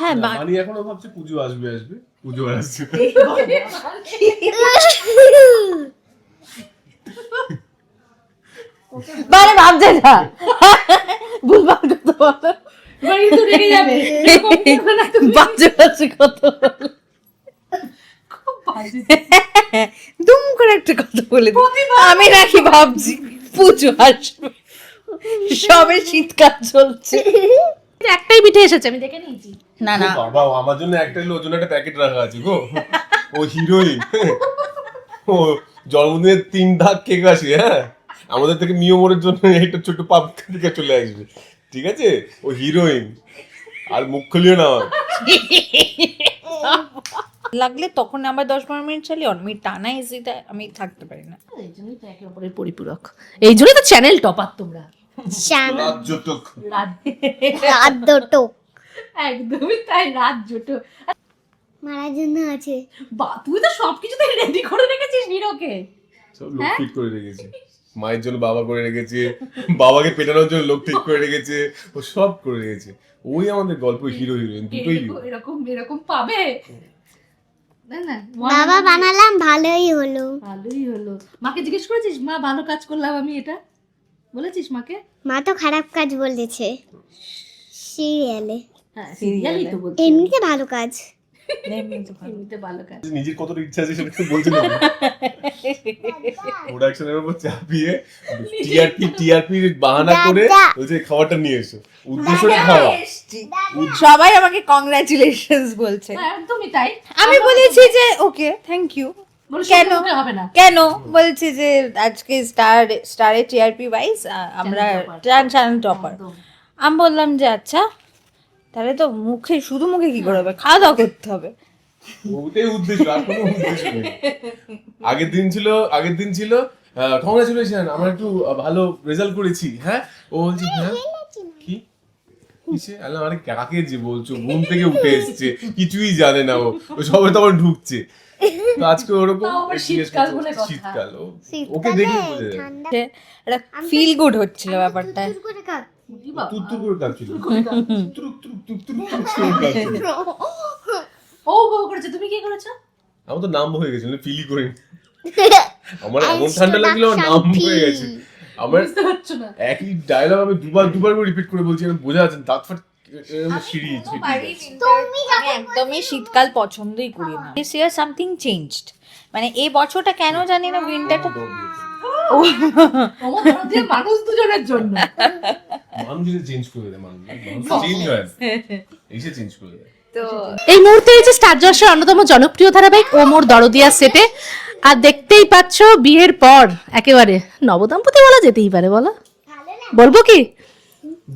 হ্যাঁ মানি এখনও ভাবছে পুজো আসবে আসবে। পুজো আসছে না। মানে ভাবছে না। ভুলভাল কথা বলো। বাড়ি তো রেগে যাবে। বাজে বাজে বাজে। দুম করে একটা কথা বলে আমি নাকি ভাবছি পুজো আসবে। সবে শীতকাল চলছে। একটাই পিঠে এসেছে আমি দেখে নিয়েছি। না না। বাবা আমার জন্য একটা হলে ওর জন্য একটা প্যাকেট রাখা আছে গো। ও হিরোইন ও জন্মদিনের তিন ধাক কেক আসে হ্যাঁ? আমাদের থেকে মিয়মোরের জন্য একটা ছোট পাপ থেকে চলে আসবে। ঠিক আছে? ও হিরোইন আর মুখ খুলিও না লাগলে তখন আবার দশ পনেরো মিনিট চালিয়ে আমি টানা এসিতে আমি থাকতে পারি না। এই জন্যই তো একে অপরের পরিপূরক। এই জন্যই তো চ্যানেল টপার তোমরা। শ্যাম। রাজ্যটক। একদমই তাই রাত মারার জন্য আছে। বা তুই তো সবকিছুতে রেডি করে রেখেছিস নিরোকে সব লোক ঠিক করে রেখেছে। মায়ের জন্য বাবা করে রেখেছে বাবাকে পেটানোর জন্য লোক ঠিক করে রেখেছে ও সব করে রেখেছে। ওই আমাদের গল্প হিরো হিরোইন দুটোই এরকম এরকম পাবে? না না বাবা বানালাম ভালোই হলো। ভালোই হলো। মাকে জিজ্ঞেস করেছিস মা ভালো কাজ করলাম আমি এটা? বলেছিস মাকে? মা তো খারাপ কাজ বলেছে। সিরিয়ালে। হ্যাঁ সিরিয়ালই তো বলছি। এমনিতে ভালো কাজ। এমনিতে ভালো। কাজ। নিজের কতটা ইচ্ছা আছে সেটা তো বলছে না প্রোডাকশনের উপর চাপিয়ে টিআরপি টিআরপি বাহানা করে দাদা। বলছে খাবারটা নিয়ে এসো। উদ্দেশ্যটা খাওয়া। সবাই আমাকে কংগ্রাচুলেশনস বলছে। হ্যাঁ, একদমই তাই। আমি বলেছি যে ওকে থ্যাংক ইউ কেন? হবে না। কেন? বলছে যে আজকে স্টার স্টারে টিআরপি ওয়াইজ আমরা চ্যানেল টপার আমি বললাম যে আচ্ছা তাহলে তো মুখে শুধু মুখে কি করে হবে? খাওয়া দাওয়া করতে হবে। ওটাই উদ্দেশ্য আর কোনো উদ্দেশ্য নেই। আগের দিন ছিল আগের দিন ছিল কংগ্রাচুলেশন আমরা একটু ভালো রেজাল্ট করেছি হ্যাঁ? ও বলছে হ্যাঁ? কি? কিসে? আরে আরে কাকে যে বলছো? ঘুম থেকে উঠে এসছে কিছুই জানে না ও। ও সবে তখন ঢুকছে। তো আজকে ওরকম শীতকাল বলে কথা। শীতকাল ওকে দেখে বোঝা একটা ফিল গুড হচ্ছিল ব্যাপারটা। তুর করে কাঁদ। কি বাবা? তুর তুর করে কাঁদছিল। তুরুক তুরুক তুরুক তুরুক তুরুক করে কাঁদছিল। ও বউ করেছে। তুমি কি করেছ? আমার তো নাম হয়ে গেছিল ফিলই করি। আমার এমন ঠান্ডা লাগল আমার নাম হয়ে গেছে। আমার বুঝতে একই ডায়লগ আমি দুবার দুবার করে রিপিট করে বলছি বোঝা যাচ্ছে দাঁত ফাট একদমই শীতকাল পছন্দই করি না। দিস ইয়ার সামথিং চেঞ্জড মানে এই বছরটা কেন জানি না উইন্টারটা তোমার ধরো যে মানুষ দুজনের জন্য। মানুষ চেঞ্জ করে দেয় মানুষ মানুষ চেঞ্জ হয়। এসে চেঞ্জ করে দেয়। তো এই মুহূর্তে এই যে স্টার জলসের অন্যতম জনপ্রিয় ধারাবাহিক ওমর দরদিয়া সেটে আর দেখতেই পাচ্ছ বিয়ের পর একেবারে নবদম্পতি বলা যেতেই পারে বলো। বলব কি?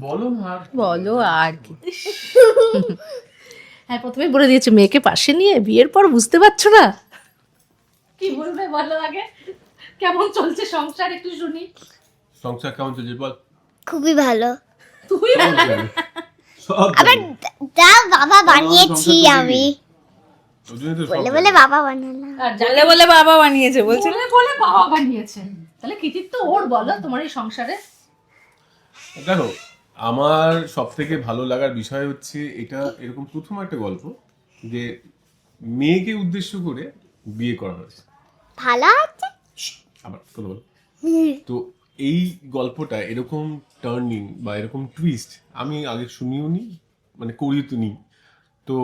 বলো আর বলো আর কি। হ্যাঁ প্রথমে বলে দিয়েছে মেয়েকে পাশে নিয়ে বিয়ের পর বুঝতে পারছ না? কি বলবে বলো আগে? কেমন চলছে সংসার একটু শুনি। সংসার কেমন চলছে বল। খুবই ভালো। তুই? আবার যা বাবা বানিয়েছি আমি। বলে বলে বাবা বানালাম। আর বলে বলে বাবা বানিয়েছে বলছে বলে বলে বাবা বানিয়েছে। তাহলে কৃতিত্ব ওর বলো তোমার এই সংসারে। দেখো আমার সব থেকে ভালো লাগার বিষয় হচ্ছে এটা এরকম প্রথম একটা গল্প যে মেয়েকে উদ্দেশ্য করে বিয়ে করা হয়েছে। ভালো আছে? আবার কথা বলো। তো এই গল্পটা এরকম টার্নিং বা এরকম টুইস্ট আমি আগে শুনিও নি মানে করিও তো নি। তো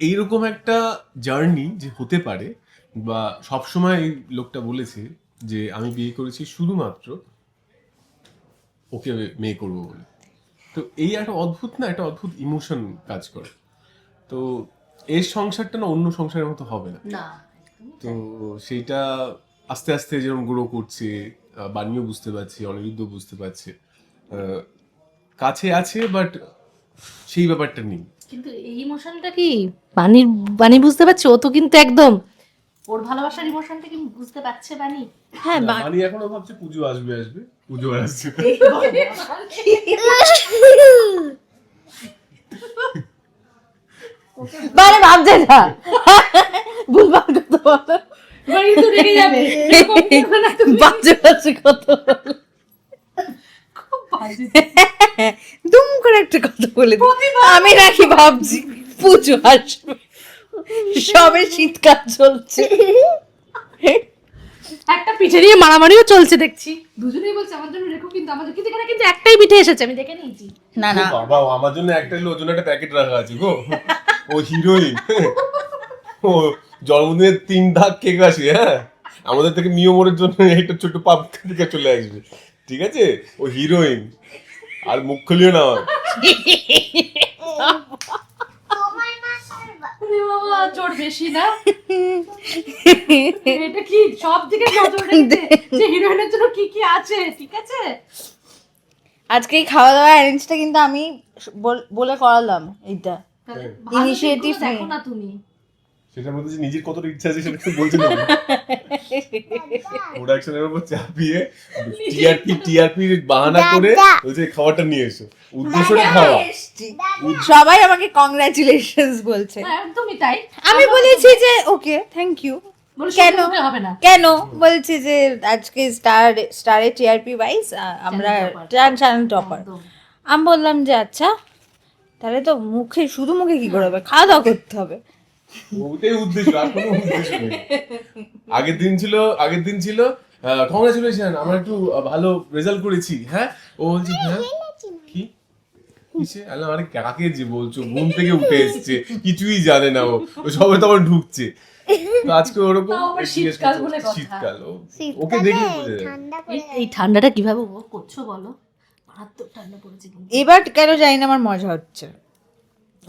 এইরকম একটা জার্নি যে হতে পারে বা সবসময় এই লোকটা বলেছে যে আমি বিয়ে করেছি শুধুমাত্র ওকে মেয়ে করব বলে। তো এই একটা অদ্ভুত না একটা অদ্ভুত ইমোশন কাজ করে। তো এর সংসারটা না অন্য সংসারের মতো হবে না। না তো সেইটা আস্তে আস্তে যেরকম গ্রো করছে বানিও বুঝতে পারছে অনিরুদ্ধ বুঝতে পারছে আহ, কাছে আছে বাট সেই ব্যাপারটা নেই। কিন্তু এই ইমোশনটা কি বাণীর বাণী বুঝতে পারছে? ও তো কিন্তু একদম ওর ভালোবাসার ইমোশনটা কি বুঝতে পারছে বাণী হ্যাঁ বানি এখনও ভাবছে পুজো আসবে আসবে। আসছে। মানে ভাবছে না ভুলভাল কথা বলো বাড়ি তো রেগে যাবে এরকম করবে না তুমি। বাজে বাজে বাজে। দুম করে একটা কথা বলে আমি নাকি ভাবছি পুজো আসবে সবে শীতকাল চলছে একটা পিঠে নিয়ে মারামারিও চলছে দেখছি। দুজনেই বলছে আমার জন্য রেখো কিন্তু আমার কিন্তু এখানে কিন্তু একটাই পিঠে এসেছে আমি দেখে নিয়েছি। না না। বাবা ও আমার জন্য একটা হলো ওর জন্য একটা প্যাকেট রাখা আছে গো। ও হিরোইন। ও জন্মদিনের তিন ধাক কেক আসে হ্যাঁ? আমাদের থেকে মিয়মোরের জন্য একটা ছোট্ট পাপ থেকে চলে আসবে। ঠিক আছে? ও হিরোইন। আর মুখ খুলিও না। আমার। আরে বাবা জোর বেশি না। এটা কি সব দিকে নজর রেখেছে যে হিরোইনের জন্য কি কি আছে ঠিক আছে? আজকে এই খাওয়া দাওয়া অ্যারেঞ্জটা কিন্তু আমি বল- বলে করালাম এইটা। দিকগুলো দেখো না তুমি। সেটার মধ্যে নিজের কতটা ইচ্ছা আছে সেটা প্রোডাকশনের উপর চাপিয়ে টিআরপি টিআরপি বাহানা করে বলছে খাবারটা নিয়ে এসো। উদ্দেশ্যটা খাওয়া। সবাই আমাকে কংগ্রাচুলেশনস বলছে। একদমই তাই। আমি বলেছি যে ওকে থ্যাংক ইউ কেন? শুনতে হবে না। কেন? বলছে যে আজকে স্টার স্টারে টিআরপি ওয়াইজ আমরা চ্যানেল টপার আমি বললাম যে আচ্ছা তাহলে তো মুখে শুধু মুখে কি করে হবে? খাওয়া দাওয়া করতে হবে। ওটাই উদ্দেশ্য আর কোনো উদ্দেশ্য নেই। আগের দিন ছিল আগের দিন ছিল কংগ্রাচুলেশন আমরা একটু ভালো রেজাল্ট করেছি হ্যাঁ? ও বলছে হ্যাঁ? কি? কিসে? আরে আরে কাকে যে বলছো? ঘুম থেকে উঠে এসছে কিছুই জানে না ও। ও সবে তো আবার ঢুকছে। তো আজকে ওরকম শীতকাল বলে কথা। শীতকাল ও ওকে দেখে বোঝা এই- ঠান্ডাটা কীভাবে উপভোগ করছ বলো? মারাত্মক ঠান্ডা পড়েছে এবার কেন জানি না আমার মজা হচ্ছে।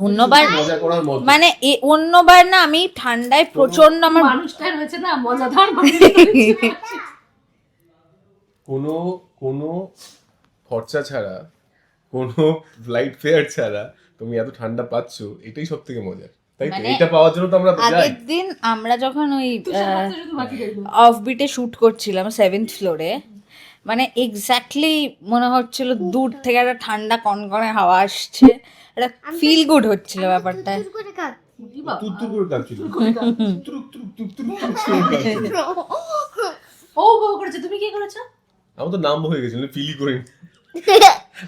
অন্যবার মজা করার মানে এ অন্যবার না আমি ঠান্ডায় প্রচণ্ড আমার মানুষটা রয়েছে না মজাদার মানুষ কোনো কোনো খরচা ছাড়া কোনো ফ্লাইট ফেয়ার ছাড়া তুমি এত ঠান্ডা পাচ্ছ এটাই সব থেকে মজার। তাই তো? মানে এটা পাওয়ার জন্য তো আমরা আগের দিন আমরা যখন ওই অফ বিটে শুট করছিলাম সেভেন্থ ফ্লোরে মানে এক্স্যাক্টলি মনে হচ্ছিল দূর থেকে একটা ঠান্ডা কনকনে হাওয়া আসছে। একটা ফিল গুড হচ্ছিল ব্যাপারটা। বাবা? করেছে। তুমি কি করেছ? আমার তো নাম হয়ে গেছিল ফিলই করি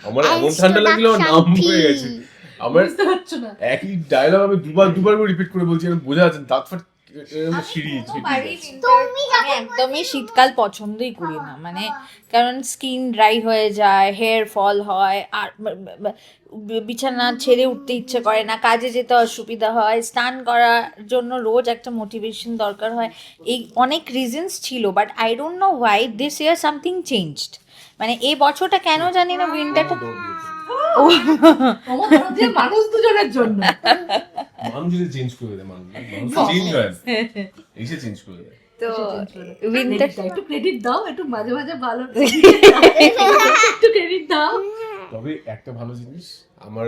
আমার এমন ঠান্ডা লাগল নাম হয়ে গেছে। আমার বুঝতে পারছ না। একই ডায়লগ আমি দুবার দুবার করে রিপিট করে বলছি আমি বোঝা যাচ্ছে দাঁত ফাট আমি একদমই শীতকাল পছন্দই করি না। মানে কারণ স্কিন ড্রাই হয়ে যায় হেয়ার ফল হয় আর বিছানা ছেড়ে উঠতে ইচ্ছে করে না কাজে যেতে অসুবিধা হয় স্নান করার জন্য রোজ একটা মোটিভেশন দরকার হয়। এই অনেক রিজনস ছিল but I don't know why this year something changed মানে এই বছরটা কেন জানি না উইন্টারটা মানুষ দুজনের জন্য। মানুষ যদি চেঞ্জ করে দেয় মানুষ চেঞ্জ হয় এসে চেঞ্জ করে দেয় তো উইন্টার একটু ক্রেডিট দাও একটু মাঝে মাঝে ভালো। একটু ক্রেডিট দাও। তবে একটা ভালো জিনিস আমার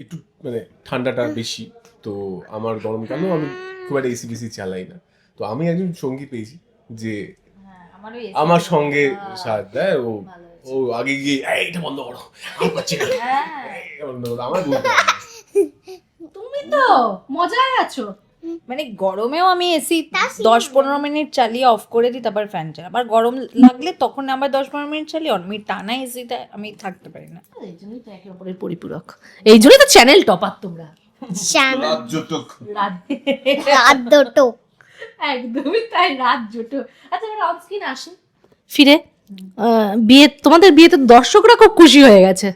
একটু মানে ঠান্ডাটা বেশি তো আমার গরমকালেও আমি খুব একটা এসি বেসি চালাই না। তো আমি একজন সঙ্গী পেয়েছি যে আমার সঙ্গে সাথ দেয় ও ও আগে গিয়ে "এই, এটা বন্ধ করো আমার বলতে তো মজায় আছো। মানে গরমেও আমি এসি দশ পনেরো মিনিট চালিয়ে অফ করে দিই তারপর ফ্যান চালাই। আবার গরম লাগলে তখন আবার দশ পনেরো মিনিট চালিয়ে আমি টানা এসিতে আমি থাকতে পারি না। এই জন্যই তো একে অপরের পরিপূরক। এই জন্যই তো চ্যানেল টপার তোমরা। শ্যাম রাজ্যটক রাত একদমই তাই রাত জোটো আচ্ছা এবার অফ স্ক্রিন আসুন ফিরে। আহ, বিয়ে তোমাদের বিয়েতে দর্শকরা খুব খুশি হয়ে গেছে।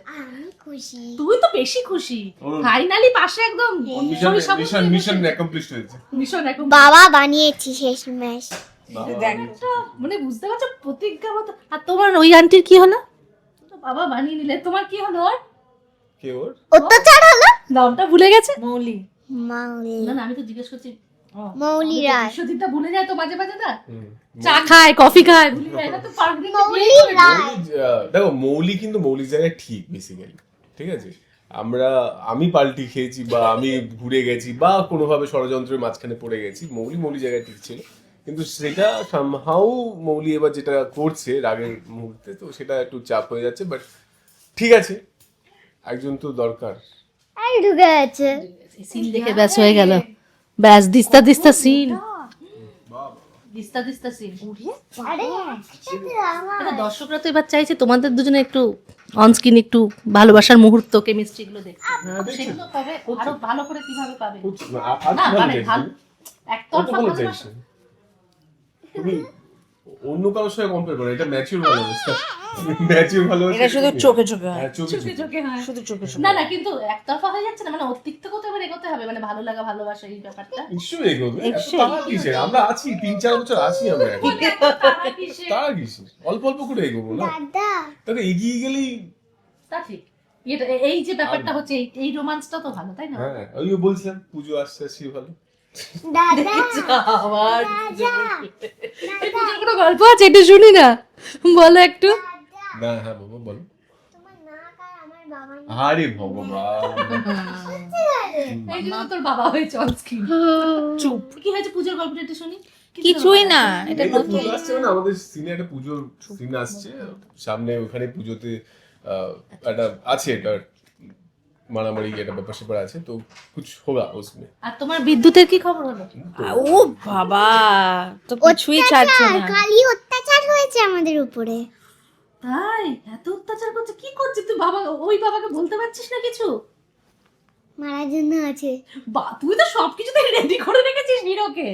খুশি। তুই তো বেশি খুশি। ফাইনালি পাশে একদম মিশন মিশন অ্যাকমপ্লিশড হয়েছে। মিশন বাবা বানিয়েছি শেষ ম্যাচ মানে বুঝতে পারছ প্রতিজ্ঞা মতো। আর তোমার ওই আন্টির কি হলো? বাবা বানিয়ে নিলে। তোমার কি হলো আর কে ওর? অত্যাচার হলো? নামটা ভুলে গেছে? মৌলি। মাউলি না না আমি তো জিজ্ঞেস করছি মৌলি রায়। ভুলে যায় তো মাঝে মাঝে না? চা খায় কফি খায়। ভুলে যায় এটা তো পারবে মৌলি রায়। দেখো মৌলি কিন্তু মৌলির জায়গায় ঠিক বেসিক্যালি ঠিক আছে? আমরা আমি পাল্টি খেয়েছি বা আমি ঘুরে গেছি বা কোনোভাবে ষড়যন্ত্রের মাঝখানে পড়ে গেছি মৌলি মৌলি জায়গায় ঠিক ছিল কিন্তু সেটা সামহাউ মৌলি এবার যেটা করছে রাগের মুহূর্তে তো সেটা একটু চাপ হয়ে যাচ্ছে বাট ঠিক আছে। একজন তো দরকার। ঢুকে আছে সিন দেখে ব্যাস হয়ে গেল। ব্যাস দিস্তা দিস্তা সিন দিস্তা দিস্তা সিন। আরে একসাথে আমার। দর্শকরা তো এবার চাইছে তোমাদের দুজনে একটু অন স্ক্রিন একটু ভালোবাসার মুহূর্ত কেমিস্ট্রি গুলো দেখতে। হ্যাঁ সেগুলো পাবে আরও ভালো করে কীভাবে পাবে? না, মানে একতরফা ভালো ভালোবাসা অন্য কারোর সঙ্গে কম্পেয়ার করো এটা ম্যাচিউর ভালোবাসা ম্যাচিউর ভালোবাসা এটা শুধু চোখে চোখে হয়। হ্যাঁ চোখে চোখে হয়। শুধু চোখে চোখে না না কিন্তু একতরফা হয়ে যাচ্ছে না মানে দিক এবার এগোতে হবে মানে ভালো লাগা ভালোবাসা এই ব্যাপারটা। নিশ্চয়ই এগোবে। তাড়া কিসের? আমরা আছি তিন চার বছর আছি আমরা তারা কিসে- অল্প অল্প করে এগোবো না? তাহলে এগিয়ে গেলেই তা ঠিক। এটা- এই যে ব্যাপারটা হচ্ছে এই- এই রোমান্সটা তো ভালো তাই না? হ্যাঁ ওই বলছিলাম পুজো আসছে আসছি ভালো। কোনো গল্প আছে এটা শুনি না। বলো একটু। না হ্যাঁ বাবা বলো আর ভগবান। তোর বাবা চুপ। কি হয়েছে পুজোর গল্পটা একটু শুনি। কিছুই না এটা নতুন আসছে আমাদের সিনে একটা পুজোর সিন আসছে। সামনে ওখানে পুজোতে আহ, একটা আছে একটা মারামারি একটা ব্যাপার স্যাপার আছে তো কুছ হোগা উসমে। আর তোমার বিদ্যুতের কি খবর হলো? ও বাবা তো কিছুই ছাড়ছে না। কালি অত্যাচার হয়েছে আমাদের উপরে। তাই? এত অত্যাচার করছে কি করছিস তুই বাবা ওই বাবাকে বলতে পারছিস না কিছু? মারার জন্য আছে। বা তুই তো সবকিছু সবকিছুতে রেডি করে রেখেছিস নিরোকে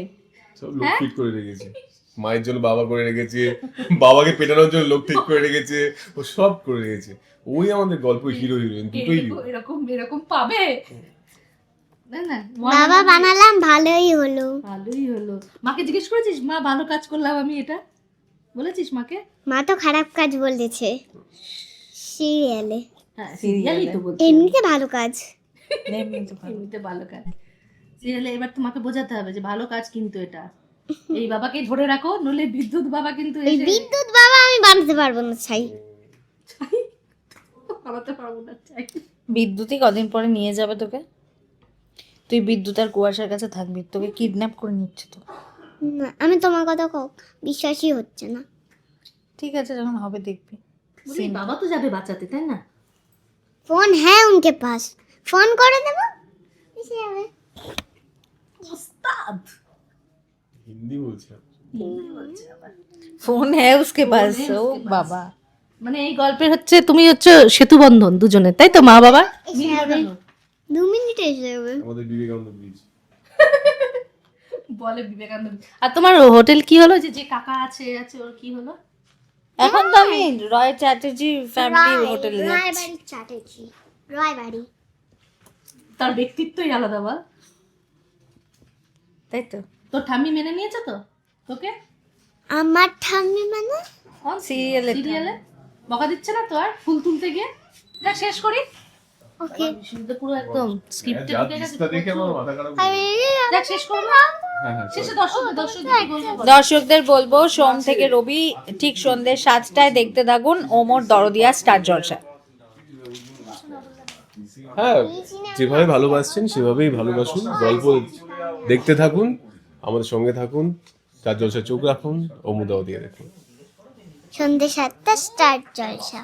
সব লোক ঠিক করে রেখেছে। মায়ের জন্য বাবা করে রেখেছে বাবাকে পেটানোর জন্য লোক ঠিক করে রেখেছে ও সব করে রেখেছে। ওই আমাদের গল্প হিরো হিরোইন দুটোই এরকম এরকম পাবে? না না বাবা বানালাম ভালোই হলো। ভালোই হলো। মাকে জিজ্ঞেস করেছিস মা ভালো কাজ করলাম আমি এটা? বলেছিস মাকে? মা তো খারাপ কাজ বলেছে। সিরিয়ালে। হ্যাঁ সিরিয়ালই তো বলছি। এমনিতে ভালো কাজ। এমনিতে ভালো। এমনিতে ভালো কাজ। সিরিয়ালে এবার তোমাকে বোঝাতে হবে যে ভালো কাজ কিন্তু এটা। এই বাবাকে ধরে রাখো নলে বিদ্যুৎ বাবা কিন্তু এই বিদ্যুৎ বাবা আমি বানাতে পারব না ছাই। বানাতে পারব না চাই বিদ্যুৎই কদিন পরে নিয়ে যাবে তোকে? তুই বিদ্যুৎ আর কুয়াশার কাছে থাকবি তোকে কিডন্যাপ করে নিচ্ছে তো। না, আমি তোমার কথা ক- বিশ্বাসই হচ্ছে না। ঠিক আছে যখন হবে দেখবি। বাবা তো যাবে বাঁচাতে তাই না? ফোন হ্যাঁ উনকে পাস। ফোন করে দেবো? এসে যাবে। ওস্তাদ! হিন্দি বলছিলাম। ফোন হ্যাঁ উসকে পাস ও বাবা। মানে এই গল্পের হচ্ছে তুমি হচ্ছে সেতু বন্ধন দুজনে তাই তো মা বাবা? দু এসে যাবে আমাদের বিবেকানন্দ ব্রিজ বলে বিবেকানন্দ আর তোমার হোটেল কি হলো? যে যে কাকা আছে আছে ওর কি হলো? এখন তো আমি রয় চ্যাটার্জি ফ্যামিলি হোটেল রয় বাড়ি চ্যাটার্জি রয় বাড়ি। তার ব্যক্তিত্বই আলাদা বল। তাই তো। তোর ঠাম্মি মেনে নিয়েছে তো? তোকে? আমার ঠাম্মি মানে? সিরিয়ালে সিরিয়ালে? বকা দিচ্ছে না তো আর? ফুল তুলতে গিয়ে? দেখ শেষ করি। ওকে। শুনতে পুরো একদম স্ক্রিপ্টে ঢুকে গেছে দেখে আমার মাথা খারাপ হয়ে গেছে। শেষ করব। হ্যাঁ হ্যাঁ দর্শক দর্শকদের বলব সোম থেকে রবি ঠিক সন্ধ্যে সাতটায় দেখতে থাকুন ওমর দরদিয়া স্টার জলসা। হ্যাঁ যেভাবে ভালোবাসছেন সেভাবেই ভালোবাসুন। গল্প দেখতে থাকুন। আমাদের সঙ্গে থাকুন, চার জলসা চোখ রাখুন ও মুদাও দিয়ে দেখুন। সন্ধ্যে সাতটা স্টার্ট জলসা।